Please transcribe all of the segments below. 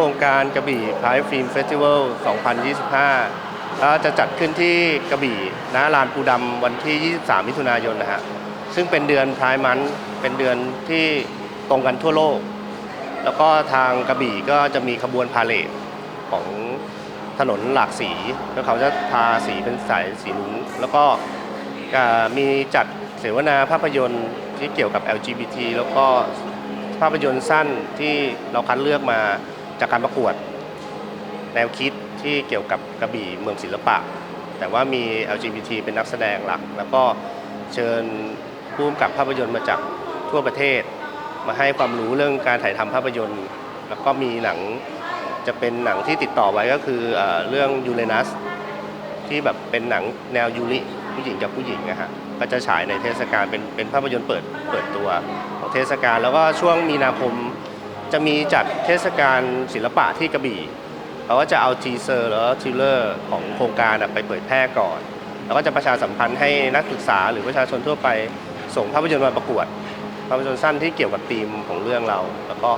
ครงการกระบี่พายฟิล์มเฟสติวัล 2025 จะจัดขึ้นที่กระบี่ณลานปูดำวันที่ 23 มิถุนายนนะฮะ ซึ่งเป็นเดือนพายมันเป็นเดือนที่ตรงกันทั่วโลก แล้วก็ทางกระบี่ก็จะมีขบวนพาเลทของถนนหลากสีแล้วเขาจะทาสีเป็นสายสีลุ้งแล้วก็มีจัดเสวนาภาพยนตร์ที่เกี่ยวกับ LGBT แล้วก็ภาพยนตร์สั้นที่เราคัดเลือกมา จากการประกวด แนวคิดที่เกี่ยวกับกระบี่เมืองศิลปะ แต่ว่ามี LGBT เป็นนักแสดงหลัก แล้วก็เชิญผู้กำกับภาพยนตร์มาจากทั่วประเทศ มาให้ความรู้เรื่องการถ่ายทำภาพยนตร์ แล้วก็มีหนังจะเป็นหนังที่ติดต่อไว้ก็คือเออเรื่องยูเรนัสที่แบบเป็นหนังแนวยูริผู้หญิงกับผู้หญิงนะฮะก็จะฉายในเทศกาลเป็นเป็นภาพยนตร์เปิดเปิดตัวของเทศกาลแล้วก็ช่วงมีนาคม จะมีจัดเทศกาลศิลปะที่กระบี่เขาก็จะเอาทีเซอร์หรือทีเลอร์ของโครงการไปเผยแพร่ก่อน แล้วก็จะประชาสัมพันธ์ให้นักศึกษาหรือประชาชนทั่วไปส่งภาพยนตร์มาประกวดภาพยนตร์สั้นที่เกี่ยวกับธีมของเรื่องเรา แล้วก็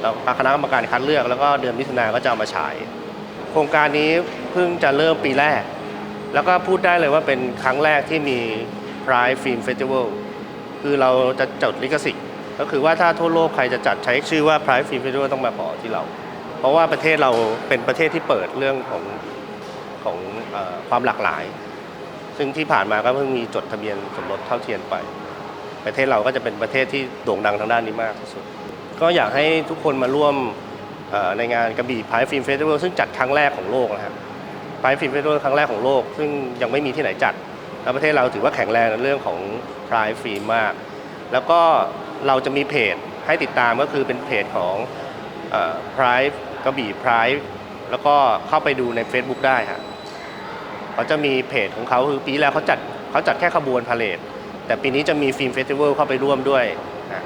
แล้วคณะกรรมการคัดเลือกแล้วก็เดือนมิถุนาก็จะเอามาฉาย โครงการนี้เพิ่งจะเริ่มปีแรก แล้วก็พูดได้เลยว่าเป็นครั้งแรกที่มี Pride Film Festival คือเราจะจดลิขสิทธิ์ ก็คือว่าถ้าทั่วโลกใครจะจัดใช้ชื่อว่า Pride Film Festival ต้องมาขอที่เรา เพราะว่าประเทศเราเป็นประเทศที่เปิดเรื่องของของเออความหลากหลาย ซึ่งที่ผ่านมาก็เพิ่งมีจดทะเบียนสมรสเท่าเทียมไป ประเทศเราก็จะเป็นประเทศที่โด่งดังทางด้านนี้มากที่สุด ก็อยากให้ทุกคนมาร่วมเอ่อในงานกระบี่พายฟิล์มเฟสติวัลซึ่งจัดครั้งแรกของโลกนะครับพายฟิล์มเฟสติวัลครั้งแรกของโลก ซึ่งยังไม่มีที่ไหนจัด แล้วประเทศเราถือว่าแข็งแรงในเรื่องของพายฟิล์มมาก แล้วก็เราจะมีเพจให้ติดตามก็คือเป็นเพจของพายกระบี่พายแล้วก็เข้าไปดูใน Facebook ได้ฮะเขาจะมีเพจของเขาคือปีแล้วเขาจัดเขาจัดแค่ขบวนพาเลทแต่ปีนี้จะมีฟิล์มเฟสติวัลเข้าไปร่วมด้วยนะ